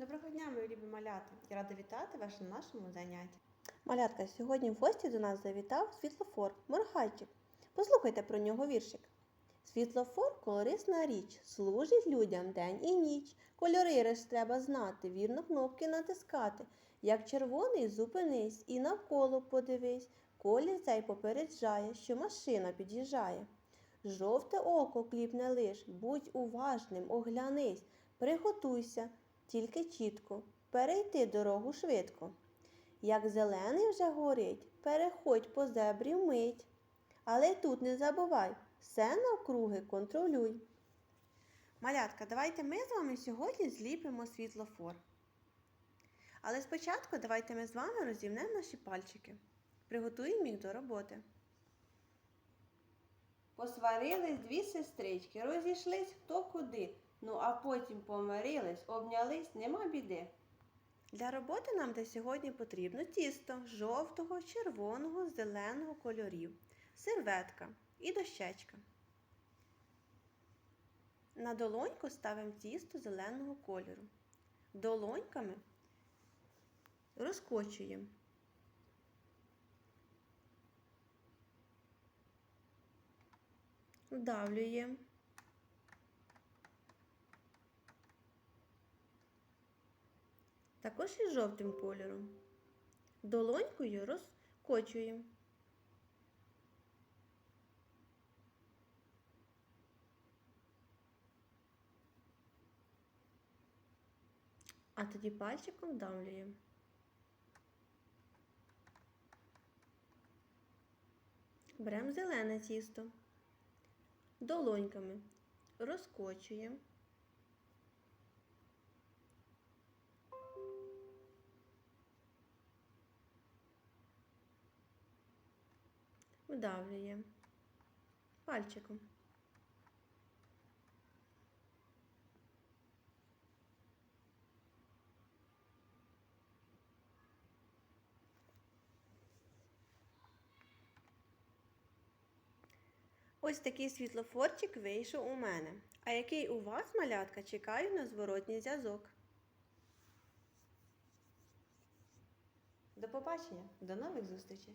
Доброго дня, мої любі малята! Я рада вітати вас на нашому занятті. Малятка, сьогодні в гості до нас завітав світлофор, моргайчик. Послухайте про нього віршик. Світлофор корисна річ, служить людям день і ніч. Кольори реш треба знати, вірно кнопки натискати. Як червоний, зупинись і навколо подивись. Колір цей попереджає, що машина під'їжджає. Жовте око кліпне лиш, будь уважним, оглянись, приготуйся, тільки чітко, перейти дорогу швидко. Як зелений вже горить, переходь по зебрі вмить. Але тут не забувай, все навкруги контролюй. Малятка, давайте ми з вами сьогодні зліпимо світлофор. Але спочатку давайте ми з вами розімнемо наші пальчики. Приготуємо їх до роботи. Посварились дві сестрички, розійшлись хто куди. Ну а потім помирились, обнялись, нема біди. Для роботи нам де сьогодні потрібно тісто жовтого, червоного, зеленого кольорів, серветка і дощечка. На долоньку ставимо тісто зеленого кольору. Долоньками розкочуємо. Вдавлюємо. Також і жовтим кольором. Долонькою розкочуємо. А тоді пальчиком вдавлюємо. Беремо зелене тісто, долоньками розкочуємо. Вдавлюємо пальчиком. Ось такий світлофорчик вийшов у мене. А який у вас, малятка, чекаю на зворотній зв'язок. До побачення, до нових зустрічей!